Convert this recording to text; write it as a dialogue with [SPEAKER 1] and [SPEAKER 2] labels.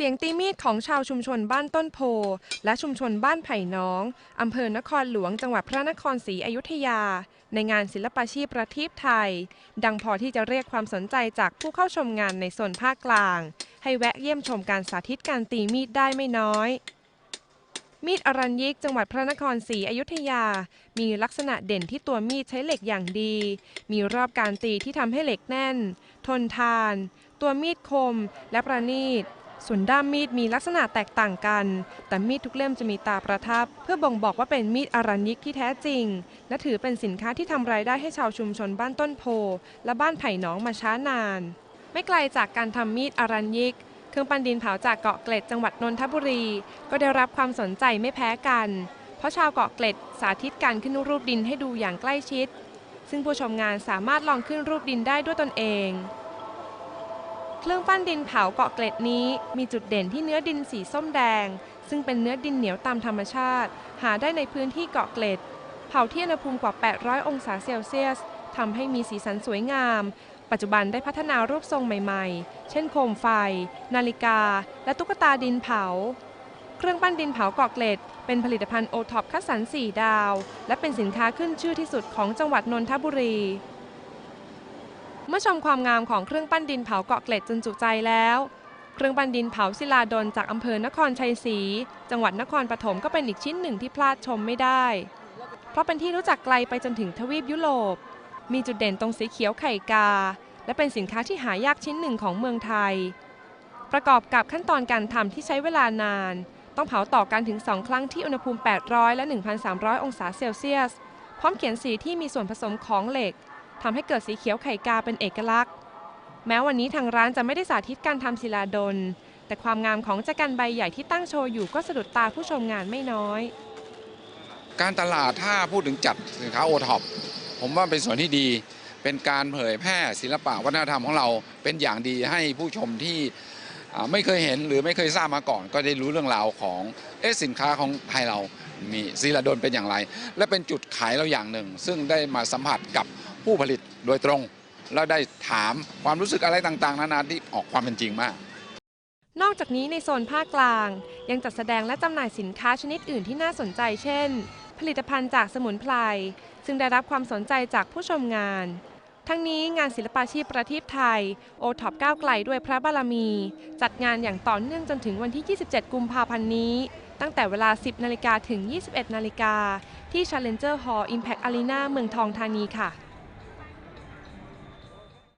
[SPEAKER 1] เสียงตีมีดของชาวชุมชนบ้านต้นโพ และชุมชนบ้านไผ่น้องอำเภอนครหลวงจังหวัดพระนครศรีอยุธยา ในงานศิลปาชีพประทีปไทย ดังพอที่จะเรียกความสนใจจากผู้เข้าชมงานในโซนภาคกลาง ให้แวะเยี่ยมชมการสาธิตการตีมีดได้ไม่น้อย มีดอรัญยิกจังหวัดพระนครศรีอยุธยา มีลักษณะเด่นที่ตัวมีดใช้เหล็กอย่างดี มีรอบการตีที่ทำให้เหล็กแน่น ทนทาน ตัวมีดคมและประณีต ส่วนด้ามมีดมีลักษณะแตกต่างกัน แต่มีดทุกเล่มจะมีตาประทับ เพื่อบ่งบอกว่าเป็นมีดอรัญยิกที่แท้จริง และถือเป็นสินค้าที่ทำรายได้ให้ชาวชุมชนบ้านต้นโพ และบ้านไผ่หนองมาช้านาน ไม่ไกลจากการทำมีดอรัญยิกเครื่องปั้นดินเผาจากเกาะเกร็ดจังหวัดนนทบุรี ก็ได้รับความสนใจไม่แพ้กัน เพราะชาวเกาะเกร็ดสาธิตการขึ้นรูปดินให้ดูอย่างใกล้ชิด ซึ่งผู้ชมงานสามารถลองขึ้นรูปดินได้ด้วยตนเอง รื่องปั้นดินเผาเกาะเกร็ดนี้ มีจุดเด่นที่เนื้อดินสีส้มแดง ซึ่งเป็นเนื้อดินเหนียวตามธรรมชาติ หาได้ในพื้นที่เกาะเกร็ด เผาที่อุณหภูมิกว่า 800 องศาเซลเซียสทำให้มีสีสันสวยงาม ปัจจุบันได้พัฒนารูปทรงใหม่ๆ เช่นโคมไฟ นาฬิกา และตุ๊กตาดินเผา เครื่องปั้นดินเผาเกาะเกร็ด เป็นผลิตภัณฑ์โอท็อปคัดสรร4ดาว และเป็นสินค้าขึ้นชื่อที่สุดของจังหวัดนนทบุรี เมื่อชมความงามของเครื่องปั้นดินเผาเกาะเกร็ดจนจุใจแล้ว เครื่องปั้นดินเผาศิลาดลจากอำเภอนครชัยศรีจังหวัดนครปฐมก็เป็นอีกชิ้นหนึ่งที่พลาดชมไม่ได้ เพราะเป็นที่รู้จักไกลไปจนถึงทวีปยุโรป มีจุดเด่นตรงสีเขียวไข่กา และเป็นสินค้าที่หายากชิ้นหนึ่งของเมืองไทย ประกอบกับขั้นตอนการทำที่ใช้เวลานาน ต้องเผาต่อกันถึง2ครั้งที่อุณหภูมิ 800 และ 1,300 องศาเซลเซียส พร้อมเขียนสีที่มีส่วนผสมของเหล็ก ทำให้เกิดสีเขียวไข่กาเป็นเอกลักษณ์ แม้วันนี้ทางร้านจะไม่ได้สาธิตการทำศิลาดล แต่ความงามของจักรันใบใหญ่ที่ตั้งโชว์อยู่ก็สะดุดตาผู้ชมงานไม่น้อย
[SPEAKER 2] การตลาดถ้าพูดถึงจัดสินค้าโอท็อปผมว่าเป็นส่วนที่ดี เป็นการเผยแพร่ศิลปะวัฒนธรรมของเราเป็นอย่างดีให้ผู้ชมที่ไม่เคยเห็นหรือไม่เคยทราบมาก่อน ก็ได้รู้เรื่องราวของเอสินค้าของไทยเรามีศิลาดลเป็นอย่างไร และเป็นจุดขายเราอย่างหนึ่ง ซึ่งได้มาสัมผัสกับ ผู้ผลิตโดยตรง แล้วได้ถามความรู้สึกอะไรต่างๆ นานาที่ออกความเป็นจริงมาก
[SPEAKER 1] นอกจากนี้ในโซนภาคกลาง ยังจัดแสดงและจำหน่ายสินค้าชนิดอื่นที่น่าสนใจเช่น ผลิตภัณฑ์จากสมุนไพรซึ่งได้รับความสนใจจากผู้ชมงานทั้งนี้งานศิลปาชีพประทีปไทยโอท็อปก้าวไกลด้วยพระบารมี จัดงานอย่างต่อเนื่องจนถึงวันที่ 27 กุมภาพันธ์นี้ ตั้งแต่เวลา 10 นาฬิกาถึง 21 นาฬิกาที่ Challenger Hall Impact Arena เมืองทองธานีค่ะ